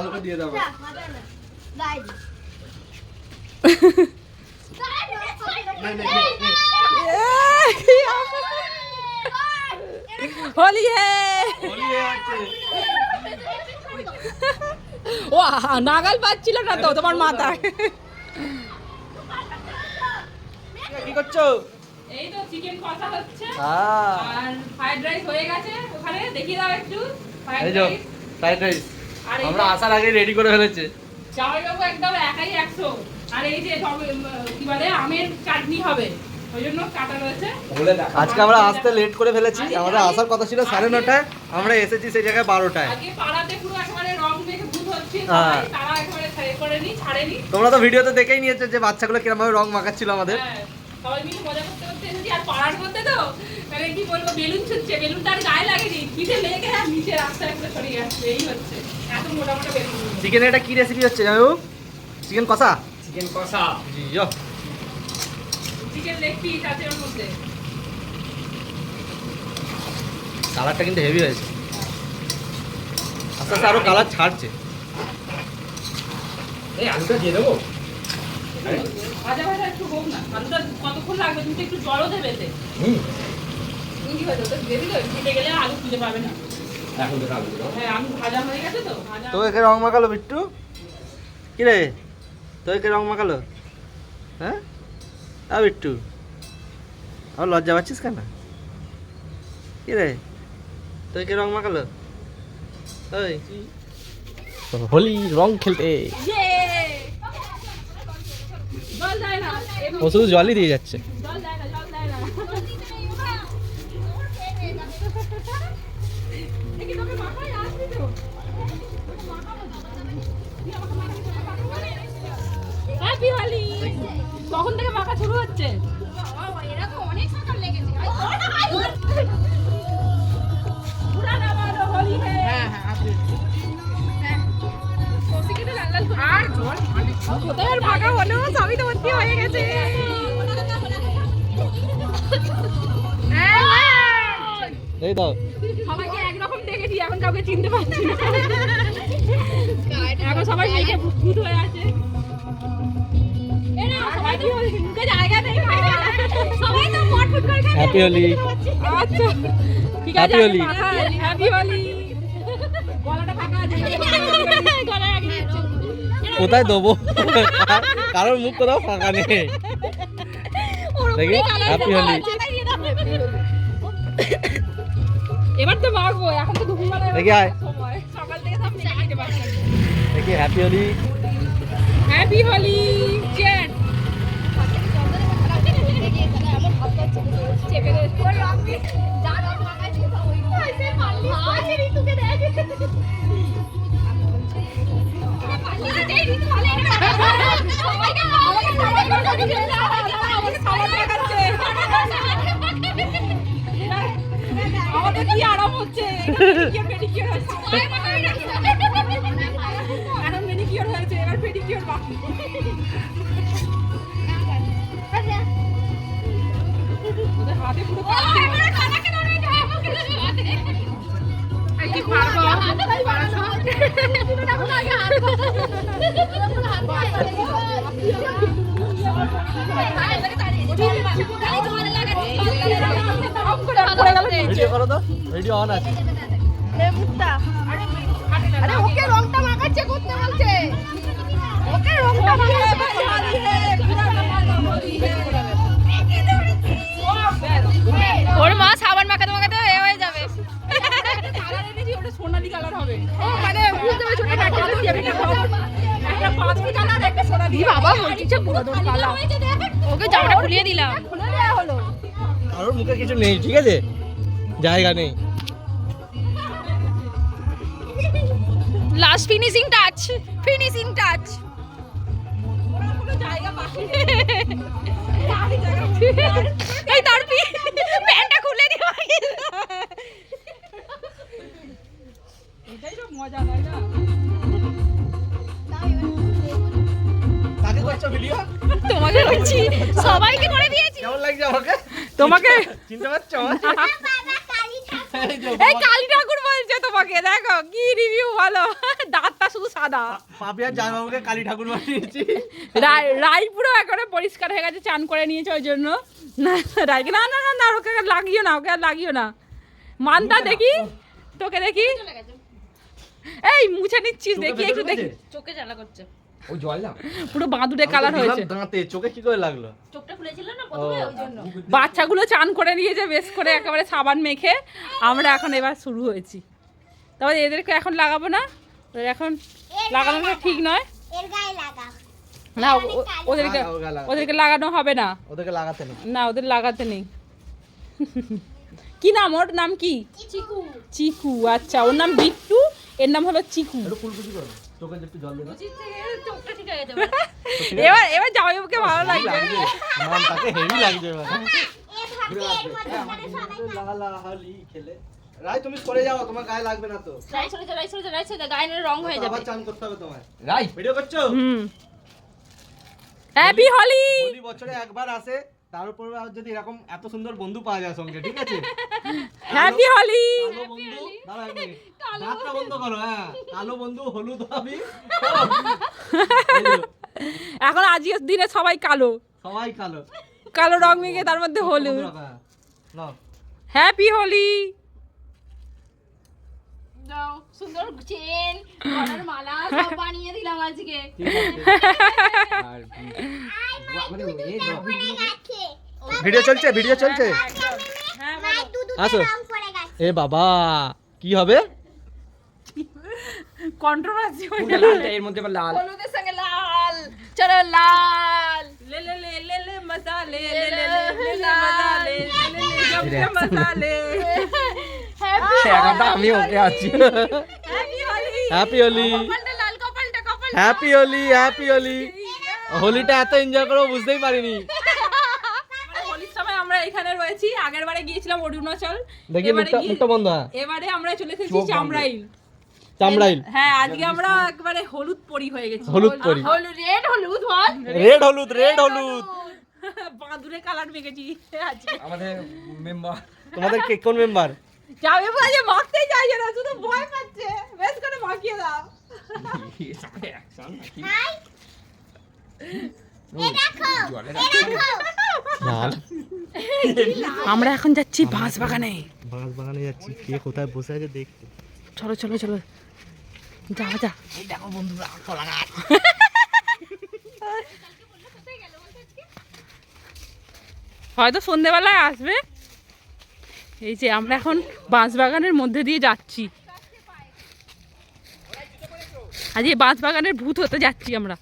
ভালো করে দিয়ে দাও। হোলি হে। ও নাগাল পাচ্ছিল না তো তোমার মাথায়। কি করছ? এই তো চিকেন কষা হচ্ছে। হ্যাঁ। আর ফ্রাইড রাইস হয়ে গেছে ওখানে। দেখিয়ে দাও একটু। ফ্রাইড রাইস ফ্রাইড আমরা আসার আগে রেডি করে ফেলেছে। জামাইবাবু একদম একাই একশো। আর এই যে সব, কি বলে আমের চাটনি হবে। ওই কাটা রয়েছে। আজকে আমরা আসতে লেট করে ফেলেছি। আমাদের আসার কথা ছিল সাড়ে নটায়। আমরা এসেছি সেই জায়গায় বারোটায়। আগে পাড়াতে পুরো একেবারে রং মেখে ভূত হচ্ছে। হ্যাঁ। সবাই, তারা একেবারে ছেড়ে করেনি ছাড়েনি। তোমরা তো ভিডিওতে দেখেই নিয়েছো যে বাচ্চাগুলো কিরম ভাবে রং মাখাচ্ছিল আমাদের। হ্যাঁ, সবাই মিলে মজা করতে করতে এসেছি। আর পাড়ার মধ্যে তো মানে কি বলব বেলুন ছুটছে বেলুন তার গায়ে লাগেনি। পিঠে লেগে আর নিচে রাস্তায় পুরো সরিয়ে যাচ্ছে এই হচ্ছে। এত মোটা মোটা বেলুন। চিকেন এটা কি রেসিপি হচ্ছে জামাইবু চিকেন কষা? চিকেন কষা। জি ইয়ো। চিকেন লেগ পিস আছে ওর মধ্যে। কালারটা কিন্তু হেভি হয়েছে। আস্তে আস্তে আরও কালার ছাড়ছে। এই আলুটা দিয়ে দেবো? ভাজা ভাজা একটু হোক না আলুটা কতক্ষণ লাগবে? তুমি একটু জলও দেবে হুম। হ্যাঁ আলু ভাজা হয়ে গেছে তো ভাজা তো একে রং মাখালো বিট্টু? কি রে তো একে রং মাখালো? হ্যাঁ? আ বিট্টু আমার লজ্জা পাচ্ছিস কেন? কি রে তো একে রং মাখালো? ওই। হোলি রং খেলতে। ইয়ে! ও শুধু জলই দিয়ে যাচ্ছে। হ্যাপি হোলি কখন থেকে মাখা শুরু হচ্ছে? পুরান আমার হোলি হে আর কোথায় আর হলো? সবই তো ভর্তি হয়ে গেছে। এই তো কাউকে চিনতে পারছি না। এখন সবাই মেয়েকে ভূত হয়ে আছে। হ্যাপি হোলি আচ্ছা। ঠিক আছে Happy Holi. হ্যাপি হোলি গলাটা ফাঁকা আছে গলা আগে কোথায় দেবো? কারোর মুখ কোথাও ফাঁকা নেই। দেখি। হ্যাপি হোলি এবার তো মাখবো এখন তো দুপুরবেলা দেখি আয়। সকাল থেকে সব খেতে পারছি দেখি happy Holi happy Holi jet চেপে হাতে পুরো ভিডিও করো তো। ভিডিও অন আছে। আরে ওকে রংটা মাখাচ্ছে করতে বলছে? ওকে রংটা ওর মা সাবান মাখাতে মাখাতে এ হয়ে যাবে। কালার এনেছি ওটা সোনালি কালার হবে ও মানে বুঝতে পারছ একটা একটা একটা পাঁচমি কালার একটা সোনালি বাবা বলছে পুরো দোর কালা। ওকে জামাটা খুলিয়ে দিলাম। খুলে দেওয়া হলো। কারোর মুখে কিছু নেই ঠিক আছে? জায়গা নেই। Last finishing touch finishing touch কোনো জায়গা বাকি এই তার প্যান্টটা খুলে দিও। এটাই তো মজা তাই না? কাকে করছ ভিডিও তোমাকে করছি সবাইকে করে দিয়েছি। কেমন লাগছে আমাকে? তোমাকে চিনতে পারছ? এই কালী ঠাকুর বলছে দিয়েছে তোমাকে দেখো কি রিভিউ ভালো। দাঁতটা শুধু সাদা। পাপিয়ার জামাইবাবুকে কালী ঠাকুর বানিয়েছি। রাই রাই পুরো একেবারে পরিষ্কার হয়ে গেছে চান করে নিয়েছে ওই জন্য। না রাইকে না না না না ওকে আর লাগিও না ওকে আর লাগিও না। মানটা দেখি। তোকে দেখি। এই মুছে নিচ্ছিস দেখি একটু দেখি। চোখে জ্বালা করছে। জল পুরো বাঁদুরে কালার হয়েছে। দাঁতে চোখে কি করে লাগল? চোখটা খুলেছিল না প্রথমে ওই জন্য। বাচ্চাগুলো চান করে নিয়েছে বেশ করে একেবারে সাবান মেখে আমরা এখন এবার শুরু হয়েছি। তবে এদেরকে এখন লাগাবো না। ওদের এখন লাগানোটা ঠিক নয়। এর গায়ে লাগা না ওদেরকে লাগাতে- ওদেরকে লাগানো হবে না। ওদেরকে লাগাতে নেই। না ওদের লাগাতে নেই। কি নাম ওর? নাম কি? চিকু। চিকু আচ্ছা। ওর নাম বিট্টু এর নাম হলো চিকু। হয়ে এবার এবার জামাইবাবুকে ভালো লাগবে হেভি লাগছে। রাই তুমি সরে যাও তোমার গায়ে লাগবে না তো। রাই চলে যা রাই চলে যা রাই চলে যা গায়ে রং হয়ে যাবে। আবার চান করতে হবে তোমার রাই ভিডিও করছ? হুম। হ্যাপি হোলি হোলি বছরে একবার আসে তার উপর যদি এরকম এত সুন্দর বন্ধু পাওয়া যায় সঙ্গে ঠিক আছে? হ্যাপি হোলি কালো বন্ধু দাঁড়াও এক মিনিট। দাঁতটা বন্ধ। করো হ্যাঁ। কালো বন্ধু হলুদ হবি এখন আজকের দিনে সবাই কালো। সবাই কালো। কালো রং মেখে তার মধ্যে হলুদ। হ্যাঁ। হ্যাপি হোলি দাও সুন্দর চেন গলার মালা সব বানিয়ে দিলাম আজকে ঠিক আছে আর মানে এই জল- রাখে ভিডিও চলছে ভিডিও চলছে হ্যাঁ মায়ের দুধ আসো। রং পড়ে গেছে এ বাবা কি হবে কন্ট্রোভার্সি হয়ে কোনটা গেল লালটা এর মধ্যে আবার লাল হলুদের সঙ্গে লাল চলো লাল ले ले ले ले ले मसाले ले ले ले ले ले मसाले ले ले ले जम के मसाले টাকাটা আমি ওকে আছি। Happy Holi happy Holi happy Holi হোলিটা এত এনজয় করো বুঝতেই পারিনি। মানে আমরা এখানে রয়েছি। আগের বারে গিয়েছিলাম এবারে আমরা চলে এসেছি চামড়াইল। চামড়াইল। হ্যাঁ আজকে আমরা একবারে হলুদ পরি হয়ে গেছি। হলুদ পরি। রেড হলুদ রেড হলুদ রেড হলুদ। বাঁদুরে কালার আমাদের তোমাদের কোন মেম্বার যাবে বলে যে মাখতেই চাইছে না শুধু ভয় পাচ্ছে। বেশ করে মাখিয়ে দাও। আমরা এখন যাচ্ছি বাঁশ বাগানে বাঁশ বাগানে যাচ্ছি কে কোথায় বসে আছে দেখতে। চলো চলো চলো। যা যা। দেখো বন্ধুরা কলা গাছ। হয়তো সন্ধেবেলায় আসবে। এই যে আমরা এখন বাঁশ বাগানের মধ্যে দিয়ে যাচ্ছি। আজ এই বাঁশ বাগানের ভূত হতে যাচ্ছি আমরা!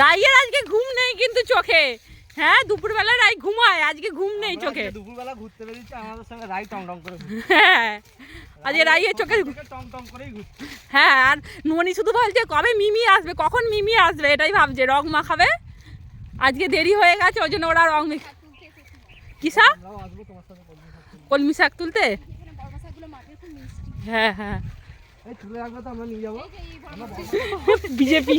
রাইয়ের আজকে ঘুম নেই কিন্তু চোখে। হ্যাঁ দুপুরবেলা রাই ঘুমায় আজকে ঘুম নেই চোখে। দুপুরবেলা ঘুরতে বেরিয়েছি আমাদের সঙ্গে রাই টং টং করে হ্যাঁ আজকে রাইয়ের চোখে টং টং করেই ঘুরছে। হ্যাঁ আর ননি শুধু বলছে কবে মিমি আসবে? কখন মিমি আসবে? এটাই ভাবছে রং মাখাবে। আজকে দেরি হয়ে গেছে ওই জন্য ওরা রং মেখে কি শাক কলমি শাক তুলতে? হ্যাঁ হ্যাঁ। বিজেপি।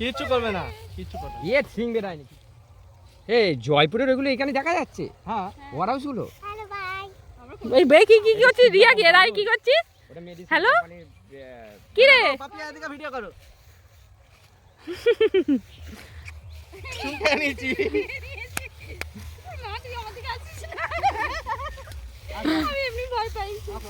কিচ্ছু করবে না কিচ্ছু করবে না। সিং বেরায়নি এ জয়পুরের ওগুলো এখানে দেখা যাচ্ছে? হ্যাঁ। ওয়ার হাউসগুলো এই বে কি কি করছিস? রিয়া কি রাই কি করছিস? ওটা মেডিসিন Hello? কি রে? পাপিয়া এদিকে ভিডিও করো তুই আমার দিকে আসিস না আমি এমনি ভয় পাই বে বিয়ে জানো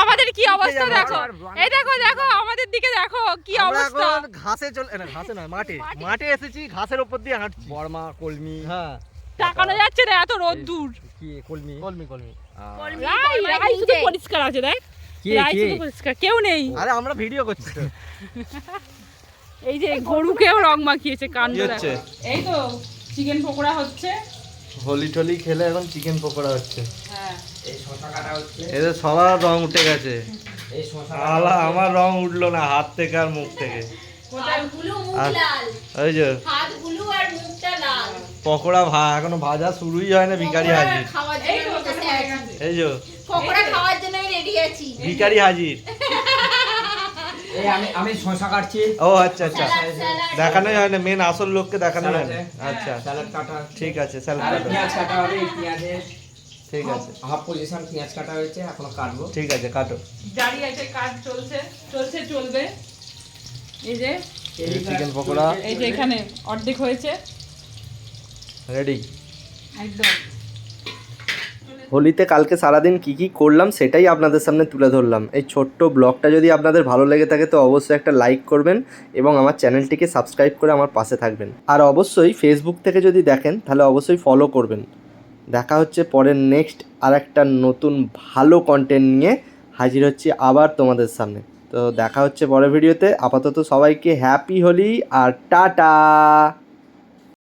আমাদের কি অবস্থা দেখো? এই দেখো দেখো আমাদের দিকে দেখো কি অবস্থা? ঘাসে চলে না ঘাসে নয় মাঠে। মাঠে। এসেছি ঘাসের উপর দিয়ে হাঁটছি। বর্মা কলমি। হ্যাঁ। তাকানো যাচ্ছে না এত রোদ্দুর। কি কলমি? কলমি কলমি। রাই শুধু পরিষ্কার আছে দেখ। রাই শুধু পরিষ্কার কেউ নেই। আরে আমরা ভিডিও করছি তো। এই যে গরুকেও রং মাখিয়েছে কাণ্ড কি এই তো চিকেন পকোড়া হচ্ছে। হোলি টোলি খেলে এখন চিকেন পকোড়া হচ্ছে। হ্যাঁ। এদের সবার রং উঠে গেছে। আলা আমার রং উঠল না হাত থেকে আর মুখ থেকে। ওই যে পকোড়া ভা এখনও ভাজা শুরুই হয় না ভিকারি হাজির। এই হয়ে। এই যে। পকোড়া খাওয়ার জন্য রেডি আছি। ভিকারি হাজির। আমি আমি শশা কাটছি। ও আচ্ছা আচ্ছা। দেখানোই হয় না মেন আসল লোককে দেখানো হয় না। আচ্ছা। স্যালাড কাটা। ঠিক আছে স্যালাড পেঁয়াজ কাটা হবে পেঁয়াজের। ঠিক আছে। হাফ পজিশন পেঁয়াজ কাটা হয়েছে এখনও কাটবো। ঠিক আছে কাটো। জারি আছে কাজ চলছে চলছে চলবে। এই যে চিকেন পকোড়া। এই যে এখানে অর্ধেক হয়েছে। রেডি একদম। হোলিতে কালকে সারাদিন কি কি করলাম সেটাই আপনাদের সামনে তুলে ধরলাম। এই ছোট্ট ব্লগটা যদি আপনাদের ভালো লেগে থাকে তো অবশ্যই একটা লাইক করবেন এবং আমার চ্যানেলটিকে সাবস্ক্রাইব করে আমার পাশে থাকবেন। আর অবশ্যই ফেসবুক থেকে যদি দেখেন তাহলে অবশ্যই ফলো করবেন। দেখা হচ্ছে পরের নেক্সট আর একটা নতুন ভালো কন্টেন্ট নিয়ে হাজির হচ্ছি আবার তোমাদের সামনে। তো দেখা হচ্ছে পরের ভিডিওতে আপাতত সবাইকে হ্যাপি হোলি আর টাটা!